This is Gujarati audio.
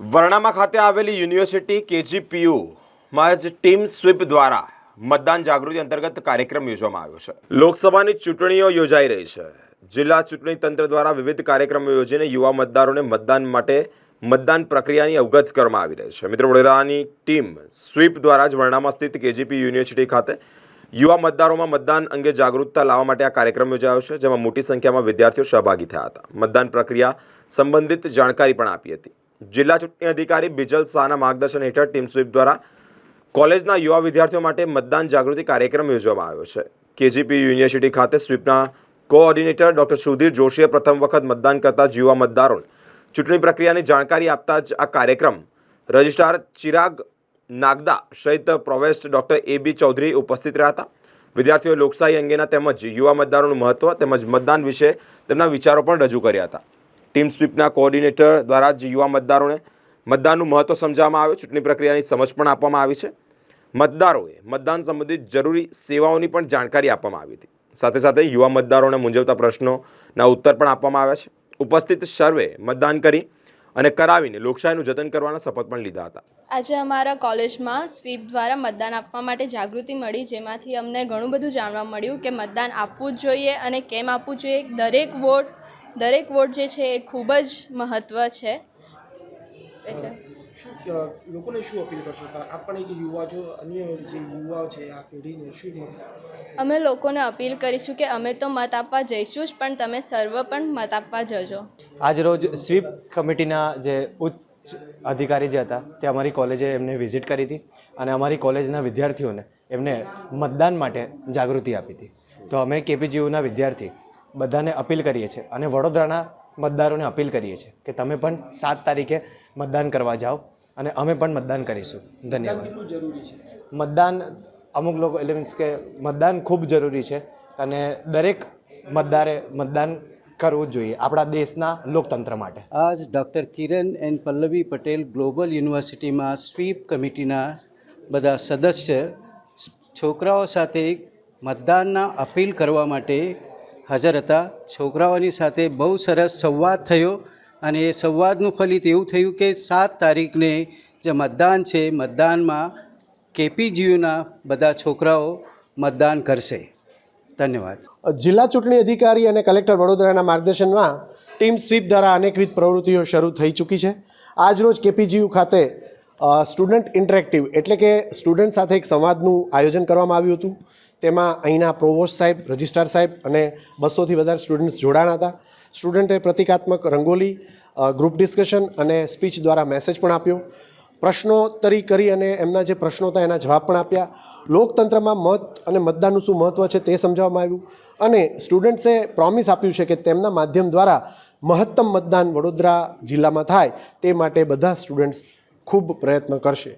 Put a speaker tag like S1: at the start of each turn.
S1: વર્ણામા ખાતે આવેલી યુનિવર્સિટી કેજીપીયુમાં જ ટીમ સ્વીપ દ્વારા મતદાન જાગૃતિ અંતર્ગત કાર્યક્રમ યોજવામાં આવ્યો છે. લોકસભાની ચૂંટણીઓ યોજાઈ રહી છે. જિલ્લા ચૂંટણી તંત્ર દ્વારા વિવિધ કાર્યક્રમો યોજીને યુવા મતદારોને મતદાન માટે મતદાન પ્રક્રિયાની અવગત કરવામાં આવી રહી છે. મિત્રો, વડોદરાની ટીમ સ્વીપ દ્વારા જ વર્ણામા સ્થિત કેજીપી યુનિવર્સિટી ખાતે યુવા મતદારોમાં મતદાન અંગે જાગૃતતા લાવવા માટે આ કાર્યક્રમ યોજાયો છે, જેમાં મોટી સંખ્યામાં વિદ્યાર્થીઓ સહભાગી થયા હતા. મતદાન પ્રક્રિયા સંબંધિત જાણકારી પણ આપી હતી. જિલ્લા ચૂંટણી અધિકારી બિજલ શાહના માર્ગદર્શન હેઠળ ટીમ સ્વીપ દ્વારા કોલેજના યુવા વિદ્યાર્થીઓ માટે મતદાન જાગૃતિ કાર્યક્રમ યોજવામાં આવ્યો છે. કેજીપી યુનિવર્સિટી ખાતે સ્વીપના કોઓર્ડિનેટર ડોક્ટર સુધીર જોશીએ પ્રથમ વખત મતદાન કરતા યુવા મતદારોને ચૂંટણી પ્રક્રિયાની જાણકારી આપતા જ આ કાર્યક્રમ રજિસ્ટ્રાર ચિરાગ નાગદા સહિત પ્રોવેસ્ટ ડોક્ટર એ બી ચૌધરી ઉપસ્થિત રહ્યા હતા. વિદ્યાર્થીઓએ લોકશાહી અંગેના તેમજ યુવા મતદારોનું મહત્વ તેમજ મતદાન વિશે તેમના વિચારો પણ રજૂ કર્યા હતા. ટીમ સ્વીપના કોઓર્ડિનેટર દ્વારા જ યુવા મતદારોને મતદાનનું મહત્ત્વ સમજાવવામાં આવ્યું ચૂંટણી પ્રક્રિયાની સમજ પણ આપવામાં આવી છે. મતદારોએ મતદાન સંબંધિત જરૂરી સેવાઓની પણ જાણકારી આપવામાં આવી હતી. સાથે સાથે યુવા મતદારોને મૂંઝવતા પ્રશ્નોના ઉત્તર પણ આપવામાં આવ્યા છે. ઉપસ્થિત સર્વે મતદાન કરી અને કરાવીને લોકશાહીનું જતન કરવાના શપથ પણ લીધા હતા.
S2: આજે અમારા કોલેજમાં સ્વીપ દ્વારા મતદાન આપવા માટે જાગૃતિ મળી, જેમાંથી અમને ઘણું બધું જાણવા મળ્યું કે મતદાન આપવું જ જોઈએ અને કેમ આપવું જોઈએ. દરેક વોટ દરેક વોટ જે છે એ ખૂબ જ મહત્ત્વ છે. એટલે
S3: શું લોકોને શું અપીલ કરશો? આપણે કે યુવા જો અન્ય જે યુવાઓ છે આ પેઢીને શું
S2: અમે લોકોને અપીલ કરીશું કે અમે તો મત આપવા જઈશું જ પણ તમે સર્વ પણ મત આપવા જજો.
S4: આજરોજ સ્વીપ કમિટીના જે ઉચ્ચ અધિકારી જે હતા તે અમારી કોલેજે એમને વિઝિટ કરી હતી અને અમારી કોલેજના વિદ્યાર્થીઓને એમને મતદાન માટે જાગૃતિ આપી હતી. તો અમે કેપીજીયુના વિદ્યાર્થી બધાને અપીલ કરીએ છીએ અને વડોદરાના મતદારોને અપીલ કરીએ છીએ કે તમે પણ સાત તારીખે મતદાન કરવા જાઓ અને અમે પણ મતદાન કરીશું. ધન્યવાદ.
S3: કેટલું જરૂરી છે?
S4: મતદાન અમુક લોકો એટલે મીન્સ કે મતદાન ખૂબ જરૂરી છે અને દરેક મતદારે મતદાન કરવું જોઈએ આપણા દેશના લોકતંત્ર માટે.
S5: આજ doctor Kiran and Pallavi Patel global યુનિવર્સિટીમાં સ્વીપ કમિટીના બધા સદસ્ય છોકરાઓ સાથે મતદાનના અપીલ કરવા માટે હાજર હતા. છોકરાઓની સાથે બહુ સરસ સંવાદ થયો અને એ સંવાદનું ફલિત એવું થયું કે સાત તારીખને જે મતદાન છે, મતદાનમાં કેપીજીયુના બધા છોકરાઓ મતદાન કરશે. ધન્યવાદ.
S6: જિલ્લા ચૂંટણી અધિકારી અને કલેક્ટર વડોદરાના માર્ગદર્શનમાં ટીમ સ્વીપ દ્વારા અનેકવિધ પ્રવૃત્તિઓ શરૂ થઈ ચૂકી છે. આજરોજ કેપીજીયુ ખાતે સ્ટુડન્ટ ઇન્ટરેક્ટિવ એટલે કે સ્ટુડન્ટ સાથે એક સંવાદનું આયોજન કરવામાં આવ્યું હતું. તેમાં અહીંના પ્રોવોસ્ટ સાહેબ રજિસ્ટ્રાર સાહેબ અને બસોથી વધારે સ્ટુડન્ટ્સ જોડાણ હતા. સ્ટુડન્ટે પ્રતિકાત્મક રંગોલી ગ્રુપ ડિસ્કશન અને સ્પીચ દ્વારા મેસેજ પણ આપ્યો. પ્રશ્નોત્તરી કરી અને એમના જે પ્રશ્નો હતા એના જવાબ પણ આપ્યા. લોકતંત્રમાં મત અને મતદાનનું શું મહત્ત્વ છે તે સમજાવવામાં આવ્યું. અને સ્ટુડન્ટ્સે પ્રોમિસ આપ્યું છે કે તેમના માધ્યમ દ્વારા મહત્તમ મતદાન વડોદરા જિલ્લામાં થાય તે માટે બધા સ્ટુડન્ટ્સ ખૂબ પ્રયત્ન કરશે.